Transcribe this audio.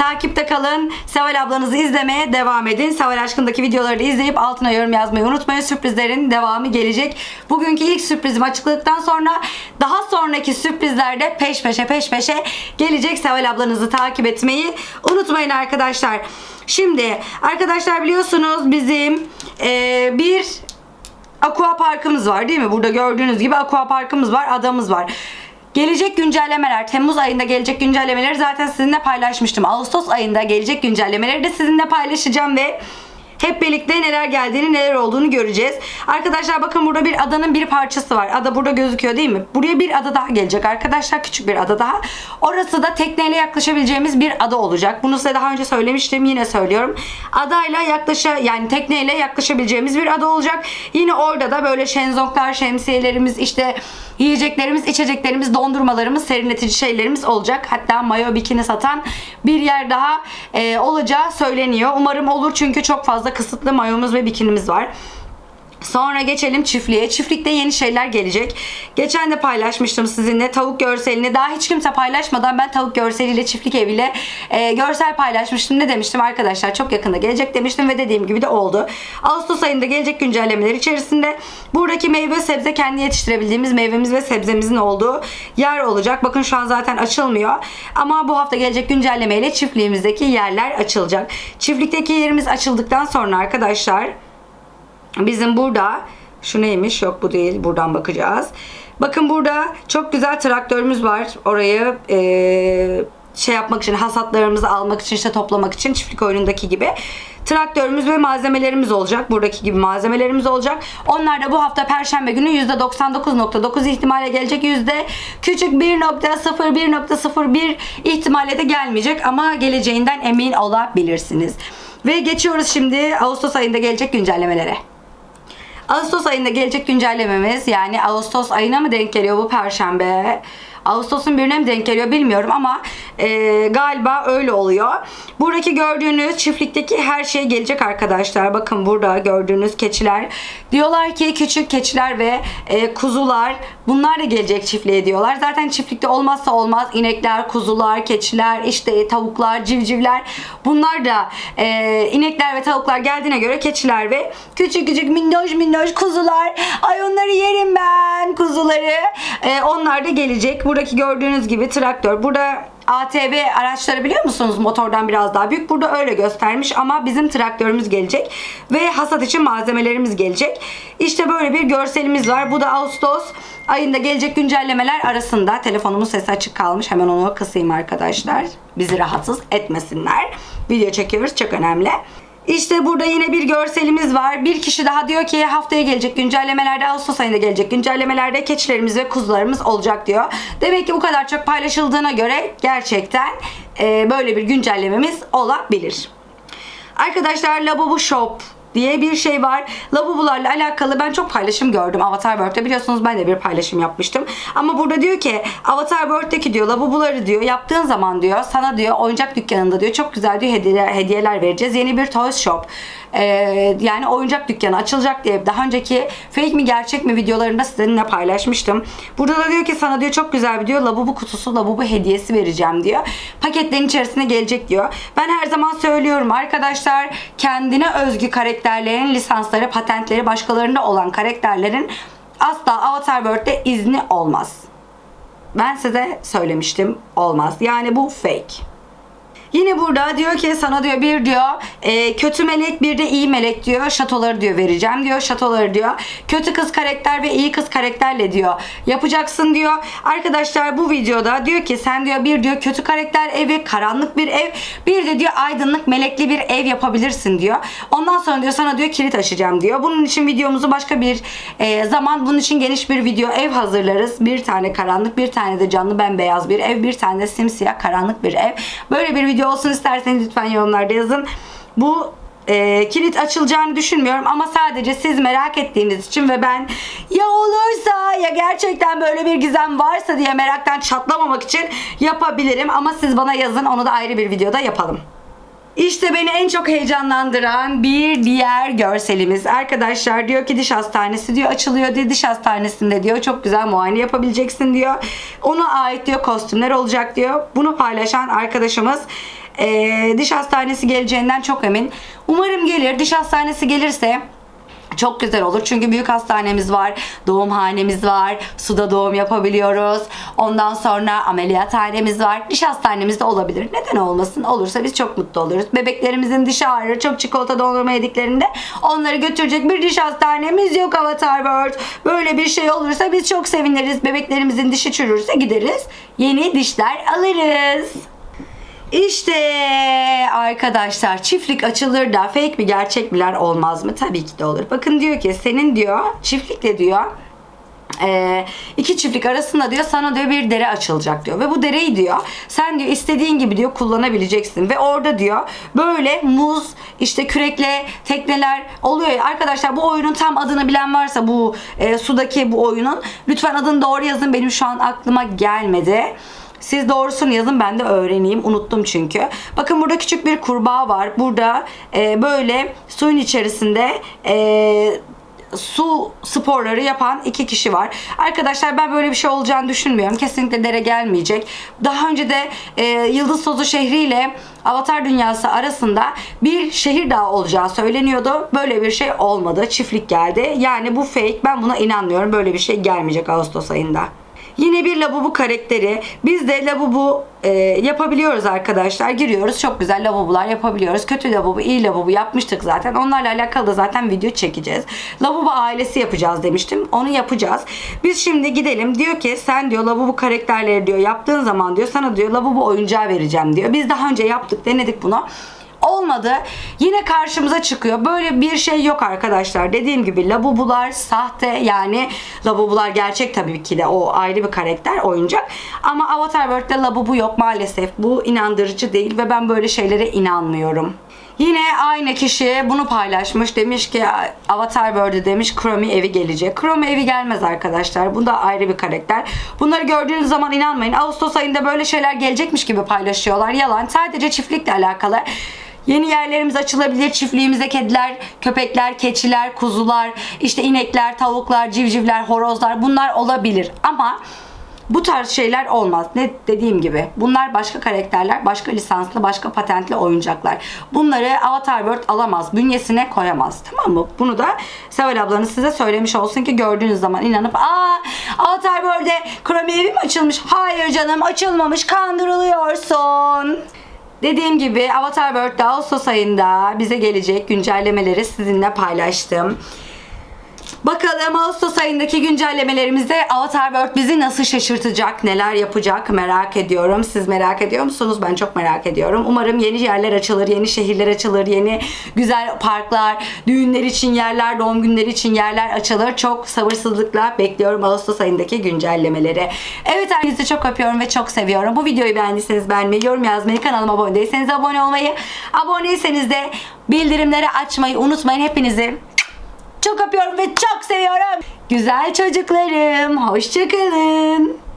Takipte kalın. Seval ablanızı izlemeye devam edin. Seval Aşkın'daki videoları da izleyip altına yorum yazmayı unutmayın. Sürprizlerin devamı gelecek. Bugünkü ilk sürprizimi açıkladıktan sonra daha sonraki sürprizler de peş peşe peş peşe gelecek. Seval ablanızı takip etmeyi unutmayın arkadaşlar. Şimdi arkadaşlar biliyorsunuz bizim eee, bir aqua parkımız var değil mi? Burada gördüğünüz gibi aqua parkımız var, adamız var. Gelecek güncellemeler, Temmuz ayında gelecek güncellemeleri zaten sizinle paylaşmıştım. Ağustos ayında gelecek güncellemeleri de sizinle paylaşacağım ve hep birlikte neler geldiğini, neler olduğunu göreceğiz. Arkadaşlar bakın burada bir adanın bir parçası var. Ada burada gözüküyor değil mi? Buraya bir ada daha gelecek arkadaşlar. Küçük bir ada daha. Orası da tekneyle yaklaşabileceğimiz bir ada olacak. Bunu size daha önce söylemiştim. Yine söylüyorum. Adayla yaklaşa yani tekneyle yaklaşabileceğimiz bir ada olacak. Yine orada da böyle şenzonglar, şemsiyelerimiz, işte yiyeceklerimiz, içeceklerimiz, dondurmalarımız, serinletici şeylerimiz olacak. Hatta mayo bikini satan bir yer daha e, olacağı söyleniyor. Umarım olur çünkü çok fazla kısıtlı mayomuz ve bikinimiz var. Sonra geçelim çiftliğe. Çiftlikte yeni şeyler gelecek. Geçen de paylaşmıştım sizinle tavuk görselini. Daha hiç kimse paylaşmadan ben tavuk görseliyle çiftlik eviyle e, görsel paylaşmıştım. Ne demiştim arkadaşlar? Çok yakında gelecek demiştim ve dediğim gibi de oldu. Ağustos ayında gelecek güncellemeler içerisinde buradaki meyve sebze kendi yetiştirebildiğimiz meyvemiz ve sebzemizin olduğu yer olacak. Bakın şu an zaten açılmıyor. Ama bu hafta gelecek güncellemeyle çiftliğimizdeki yerler açılacak. Çiftlikteki yerimiz açıldıktan sonra arkadaşlar Bizim burada şu neymiş? Yok bu değil. Buradan bakacağız. Bakın burada çok güzel traktörümüz var. Orayı eee, şey yapmak için, hasatlarımızı almak için, işte toplamak için çiftlik oyunundaki gibi. Traktörümüz ve malzemelerimiz olacak. Buradaki gibi malzemelerimiz olacak. Onlar da bu hafta Perşembe günü %99.9 ihtimalle gelecek. Yüzde küçük 1.0, 1.01 ihtimalle de gelmeyecek. Ama geleceğinden emin olabilirsiniz. Ve geçiyoruz şimdi Ağustos ayında gelecek güncellemelere. Ağustos ayında gelecek güncellememiz yani Ağustos ayına mı denk geliyor bu perşembe? Ağustos'un birine mi denk geliyor bilmiyorum ama e, galiba öyle oluyor. Buradaki gördüğünüz çiftlikteki her şey gelecek arkadaşlar. Bakın burada gördüğünüz keçiler. Diyorlar ki küçük keçiler ve e, kuzular bunlar da gelecek çiftliğe diyorlar. Zaten çiftlikte olmazsa olmaz inekler, kuzular, keçiler, işte tavuklar, civcivler bunlar da e, inekler ve tavuklar geldiğine göre keçiler ve küçük küçük minnoş minnoş kuzular. Ay onları yerim ben kuzuları. E, onlar da gelecek. Buradaki gördüğünüz gibi traktör. Burada ATV araçları biliyor musunuz? Motordan biraz daha büyük. Burada öyle göstermiş ama bizim traktörümüz gelecek. Ve hasat için malzemelerimiz gelecek. İşte böyle bir görselimiz var. Bu da Ağustos ayında gelecek güncellemeler arasında. Telefonumun sesi açık kalmış. Hemen onu kısayım arkadaşlar. Bizi rahatsız etmesinler. Video çekiyoruz. Çok önemli. İşte burada yine bir görselimiz var. Bir kişi daha diyor ki haftaya gelecek güncellemelerde Ağustos ayında gelecek güncellemelerde keçilerimiz ve kuzularımız olacak diyor. Demek ki bu kadar çok paylaşıldığına göre gerçekten e, böyle bir güncellememiz olabilir. Arkadaşlar Labubu Shop diye bir şey var. Labubularla alakalı ben çok paylaşım gördüm Avatar World'de. Biliyorsunuz ben de bir paylaşım yapmıştım. Ama burada diyor ki Avatar World'deki diyor labubuları diyor yaptığın zaman diyor sana diyor oyuncak dükkanında diyor çok güzel diyor hediyeler, hediyeler vereceğiz. Yeni bir Toys Shop. Ee, yani oyuncak dükkanı açılacak diye daha önceki fake mi gerçek mi videolarında sizinle paylaşmıştım. Burada da diyor ki sana diyor çok güzel bir diyor labubu kutusu labubu hediyesi vereceğim diyor. Paketlerin içerisine gelecek diyor. Ben her zaman söylüyorum arkadaşlar kendine özgü karakterlerin lisansları patentleri başkalarında olan karakterlerin asla Avatar World'de izni olmaz. Ben size söylemiştim olmaz. Yani bu fake. Yine burada diyor ki sana diyor bir diyor e, kötü melek bir de iyi melek diyor şatoları diyor vereceğim diyor şatoları diyor. Kötü kız karakter ve iyi kız karakterle diyor yapacaksın diyor. Arkadaşlar bu videoda diyor ki sen diyor bir diyor kötü karakter evi karanlık bir ev bir de diyor aydınlık melekli bir ev yapabilirsin diyor. Ondan sonra diyor sana diyor kilit açacağım diyor. Bunun için videomuzu başka bir e, zaman bunun için geniş bir video ev hazırlarız. Bir tane karanlık bir tane de canlı bembeyaz bir ev bir tane de simsiyah karanlık bir ev. Böyle bir video olsun isterseniz lütfen yorumlarda yazın. Bu e, kilit açılacağını düşünmüyorum ama sadece siz merak ettiğiniz için ve ben ya olursa ya gerçekten böyle bir gizem varsa diye meraktan çatlamamak için yapabilirim ama siz bana yazın onu da ayrı bir videoda yapalım. İşte beni en çok heyecanlandıran bir diğer görselimiz. Arkadaşlar diyor ki diş hastanesi diyor açılıyor diyor. Diş hastanesinde diyor çok güzel muayene yapabileceksin diyor. Ona ait diyor kostümler olacak diyor. Bunu paylaşan arkadaşımız Ee, diş hastanesi geleceğinden çok emin. Umarım gelir. Diş hastanesi gelirse çok güzel olur çünkü büyük hastanemiz var, doğumhanemiz var, suda doğum yapabiliyoruz. Ondan sonra ameliyathanemiz var, diş hastanemiz de olabilir. Neden olmasın? Olursa biz çok mutlu oluruz. Bebeklerimizin dişi ağrır, çok çikolata dondurma yediklerinde onları götürecek bir diş hastanemiz yok Avatar World. Böyle bir şey olursa biz çok seviniriz. Bebeklerimizin dişi çürürse gideriz, yeni dişler alırız. İşte arkadaşlar çiftlik açılır da fake mi gerçek miler olmaz mı? Tabii ki de olur. Bakın diyor ki senin diyor çiftlikle diyor e, iki çiftlik arasında diyor sana diyor bir dere açılacak diyor ve bu dereyi diyor sen diyor istediğin gibi diyor kullanabileceksin ve orada diyor böyle muz işte kürekle tekneler oluyor arkadaşlar bu oyunun tam adını bilen varsa bu e, sudaki bu oyunun lütfen adını doğru yazın benim şu an aklıma gelmedi. Siz doğrusunu yazın ben de öğreneyim. Unuttum çünkü. Bakın burada küçük bir kurbağa var. Burada e, böyle suyun içerisinde e, su sporları yapan iki kişi var. Arkadaşlar ben böyle bir şey olacağını düşünmüyorum. Kesinlikle dere gelmeyecek. Daha önce de e, Yıldız Tozu şehri ile Avatar dünyası arasında bir şehir daha olacağı söyleniyordu. Böyle bir şey olmadı. Çiftlik geldi. Yani bu fake. Ben buna inanmıyorum. Böyle bir şey gelmeyecek Ağustos ayında. Yine bir labubu karakteri. Biz de labubu e, yapabiliyoruz arkadaşlar. Giriyoruz. Çok güzel labubular yapabiliyoruz. Kötü labubu, iyi labubu yapmıştık zaten. Onlarla alakalı da zaten video çekeceğiz. Labubu ailesi yapacağız demiştim. Onu yapacağız. Biz şimdi gidelim. Diyor ki sen diyor labubu karakterleri diyor yaptığın zaman diyor sana diyor labubu oyuncağı vereceğim diyor. Biz daha önce yaptık, denedik bunu. Olmadı. Yine karşımıza çıkıyor. Böyle bir şey yok arkadaşlar. Dediğim gibi labubular sahte yani labubular gerçek tabii ki de o ayrı bir karakter oyuncak. Ama Avatar World'de labubu yok maalesef. Bu inandırıcı değil ve ben böyle şeylere inanmıyorum. Yine aynı kişi bunu paylaşmış. Demiş ki Avatar World'de demiş Chromie evi gelecek. Chromie evi gelmez arkadaşlar. Bu da ayrı bir karakter. Bunları gördüğünüz zaman inanmayın. Ağustos ayında böyle şeyler gelecekmiş gibi paylaşıyorlar. Yalan. Sadece çiftlikle alakalı. Yeni yerlerimiz açılabilir. Çiftliğimize kediler, köpekler, keçiler, kuzular, işte inekler, tavuklar, civcivler, horozlar bunlar olabilir. Ama bu tarz şeyler olmaz. Ne dediğim gibi. Bunlar başka karakterler, başka lisanslı, başka patentli oyuncaklar. Bunları Avatar World alamaz. Bünyesine koyamaz. Tamam mı? Bunu da Seval ablanız size söylemiş olsun ki gördüğünüz zaman inanıp aa Avatar World'e Chromie evi mi açılmış? Hayır canım açılmamış. Kandırılıyorsun. Dediğim gibi Avatar World'da Ağustos ayında bize gelecek güncellemeleri sizinle paylaştım. Bakalım Ağustos ayındaki güncellemelerimizde Avatar World bizi nasıl şaşırtacak, neler yapacak merak ediyorum. Siz merak ediyor musunuz? Ben çok merak ediyorum. Umarım yeni yerler açılır, yeni şehirler açılır, yeni güzel parklar, düğünler için yerler, doğum günleri için yerler açılır. Çok sabırsızlıkla bekliyorum Ağustos ayındaki güncellemeleri. Evet herkesi çok öpüyorum ve çok seviyorum. Bu videoyu beğendiyseniz beğenmeyi, yorum yazmayı, kanalıma abone değilseniz abone olmayı, aboneyseniz de bildirimleri açmayı unutmayın. Hepinizi çok öpüyorum ve çok seviyorum. Güzel çocuklarım. Hoşçakalın.